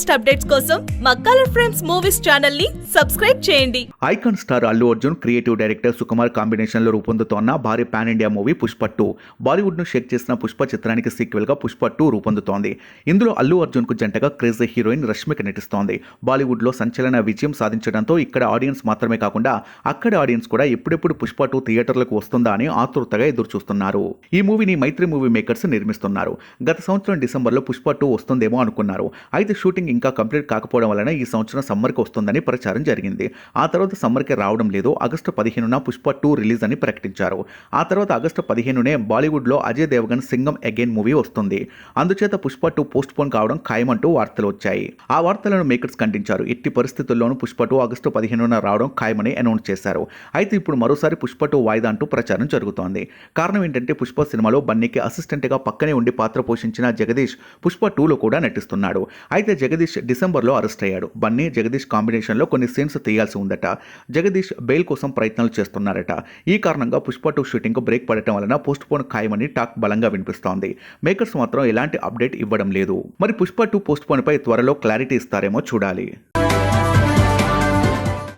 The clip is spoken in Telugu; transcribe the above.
లేటెస్ట్ అప్డేట్స్ కోసం మా కలర్ ఫ్రేమ్స్ మూవీస్ ఛానల్ని సబ్స్క్రైబ్ చేయండి. Icon star Allu Arjun creative director Sukumar కాంబినేషన్లో రూపొందుతోన్న భారీ pan India movie Pushpa two బాలీవుడ్ను shake చేసిన పుష్ప చిత్రానికి సీక్వెల్గా పుష్ప టూ రూపొందుతోంది. ఇందులో అల్లు అర్జున్కు జంటగా క్రేజీ హీరోయిన్ రష్మిక నటిస్తోంది. బాలీవుడ్లో సంచలన విజయం సాధించడంతో ఇక్కడ ఆడియన్స్ మాత్రమే కాకుండా అక్కడ ఆడియన్స్ కూడా ఎప్పుడెప్పుడు పుష్ప టూ థియేటర్లకు వస్తుందా అని ఆతృతగా ఎదురుచూస్తున్నారు. ఈ మూవీని మైత్రి మూవీ మేకర్స్ నిర్మిస్తున్నారు. గత సంవత్సరం డిసెంబర్లో పుష్ప టూ వస్తుందేమో అనుకున్నారు. అయితే షూటింగ్ ఇంకా కంప్లీట్ కాకపోవడం వలన ఈ సంవత్సరం సమ్మర్కి వస్తుందని ప్రచారం జరిగింది. ఆ తర్వాత సమ్మర్కి రావడం లేదు. ఆగస్టు పదిహేనున పుష్ప టూ రిలీజ్ అని ప్రకటించారు. ఆ తర్వాత ఆగస్టు పదిహేనునే బాలీవుడ్లో అజయ్ దేవగన్ సింగం అగైన్ మూవీ వస్తుంది. అందుచేత పుష్ప టూ పోస్ట్ పోన్ కావడం ఖాయమంటూ వార్తలు వచ్చాయి. ఆ వార్తలను మేకర్స్ ఖండించారు. ఎట్టి పరిస్థితుల్లోనూ పుష్ప టూ ఆగస్టు పదిహేనున రావడం ఖాయమని అనౌన్స్ చేశారు. అయితే ఇప్పుడు మరోసారి పుష్ప టూ వాయిదా అంటూ ప్రచారం జరుగుతోంది. కారణం ఏంటంటే పుష్ప సినిమాలో బన్నీకి అసిస్టెంట్గా పక్కనే ఉండి పాత్ర పోషించిన జగదీష్ పుష్ప టూలో కూడా నటిస్తున్నాడు. అయితే జగదీష్ జగదీష్ డిసెంబర్లో అరెస్ట్ అయ్యాడు. బన్నీ జగదీష్ కాంబినేషన్లో కొన్ని సీన్స్ తీయాల్సి ఉందట. జగదీష్ బెయిల్ కోసం ప్రయత్నాలు చేస్తున్నారట. ఈ కారణంగా పుష్ప టూ షూటింగ్ బ్రేక్ పడటం వలన పోస్ట్ పోన్ ఖాయమని టాక్ బలంగా వినిపిస్తోంది. మేకర్స్ మాత్రం ఎలాంటి అప్డేట్ ఇవ్వడం లేదు. మరి పుష్ప టూ పోస్ట్ పోన్ పై త్వరలో క్లారిటీ ఇస్తారేమో చూడాలి.